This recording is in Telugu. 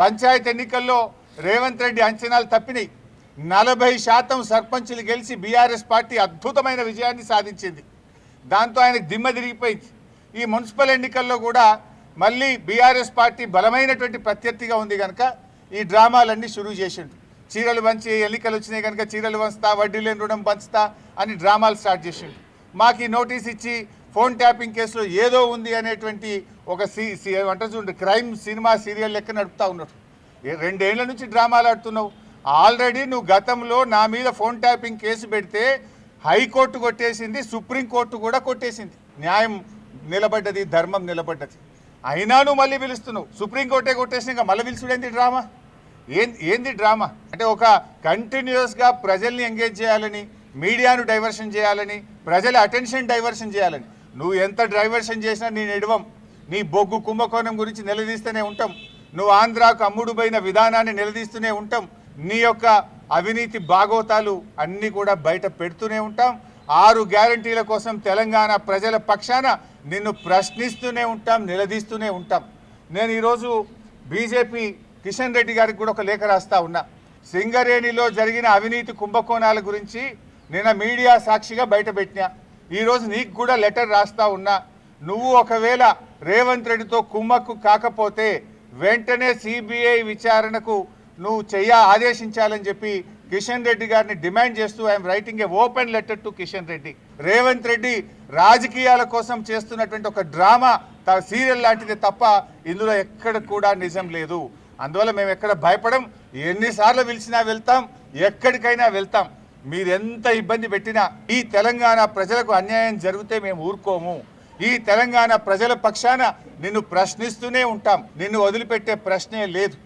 పంచాయతీ ఎన్నికల్లో రేవంత్ రెడ్డి అంచనాలు తప్పినాయి. నలభై శాతం సర్పంచులు గెలిచి బీఆర్ఎస్ పార్టీ అద్భుతమైన విజయాన్ని సాధించింది. దాంతో ఆయన దిమ్మ తిరిగిపోయింది. ఈ మున్సిపల్ ఎన్నికల్లో కూడా మళ్ళీ బీఆర్ఎస్ పార్టీ బలమైనటువంటి ప్రత్యర్థిగా ఉంది కనుక ఈ డ్రామాలన్నీ షురూ చేసిండు. చీరలు పంచి ఎన్నికలు వచ్చినాయి కనుక చీరలు పంచుతా వడ్డీ లేని రుణం పంచుతా అని డ్రామాలు స్టార్ట్ చేసిండు. మాకు ఈ నోటీస్ ఇచ్చి ఫోన్ ట్యాపింగ్ కేసులో ఏదో ఉంది అనేటువంటి ఒక సి అంటే చూడండి క్రైమ్ సినిమా సీరియల్ లెక్క నడుపుతా ఉన్నాడు రెండేళ్ళ నుంచి డ్రామాలు ఆడుతున్నావు. ఆల్రెడీ నువ్వు గతంలో నా మీద ఫోన్ ట్యాపింగ్ కేసు పెడితే హైకోర్టు కొట్టేసింది సుప్రీంకోర్టు కూడా కొట్టేసింది. న్యాయం నిలబడ్డది ధర్మం నిలబడ్డది. అయినా నువ్వు మళ్ళీ పిలుస్తున్నావు. సుప్రీంకోర్టే కొట్టేసినాక మళ్ళీ పిలుచుడేంది డ్రామా? ఏం ఏంది డ్రామా? అంటే ఒక కంటిన్యూస్గా ప్రజల్ని ఎంగేజ్ చేయాలని మీడియాను డైవర్షన్ చేయాలని ప్రజల అటెన్షన్ డైవర్షన్ చేయాలని నువ్వు ఎంత డైవర్షన్ చేసినా నేను ఎడవం. నీ బొగ్గు కుంభకోణం గురించి నిలదీస్తూనే ఉంటాం. నువ్వు ఆంధ్రాకు అమ్ముడుపోయిన విధానాన్ని నిలదీస్తూనే ఉంటాం. నీ యొక్క అవినీతి భాగవతాలు అన్నీ కూడా బయట పెడుతూనే ఉంటాం. ఆరు గ్యారంటీల కోసం తెలంగాణ ప్రజల పక్షాన నిన్ను ప్రశ్నిస్తూనే ఉంటాం నిలదీస్తూనే ఉంటాం. నేను ఈరోజు బీజేపీ కిషన్ రెడ్డి గారికి కూడా ఒక లేఖ రాస్తా ఉన్నా. సింగరేణిలో జరిగిన అవినీతి కుంభకోణాల గురించి నిన్న మీడియా సాక్షిగా బయటపెట్టినా ఈరోజు నీకు కూడా లెటర్ రాస్తా ఉన్నా. నువ్వు ఒకవేళ రేవంత్ రెడ్డితో కుమ్మక్కు కాకపోతే వెంటనే సిబిఐ విచారణకు నువ్వు చెయ్య ఆదేశించాలని చెప్పి కిషన్ రెడ్డి గారిని డిమాండ్ చేస్తూ I'm writing a open letter to Kishan Reddy. Revanth Reddy రాజకీయాల కోసం చేస్తున్నటువంటి ఒక డ్రామా సీరియల్ లాంటిది తప్ప ఇందులో ఎక్కడ కూడా నిజం లేదు. అందువల్ల మేము ఎక్కడ భయపడం ఎన్నిసార్లు పిలిచినా వెళ్తాం ఎక్కడికైనా వెళ్తాం. మీరు ఎంత ఇబ్బంది పెట్టినా ఈ తెలంగాణ ప్రజలకు అన్యాయం జరిగితే మేము ఊరుకోము. ఈ తెలంగాణ ప్రజల పక్షాన నిన్ను ప్రశ్నిస్తూనే ఉంటాం. నిన్ను వదిలిపెట్టే ప్రశ్నే లేదు.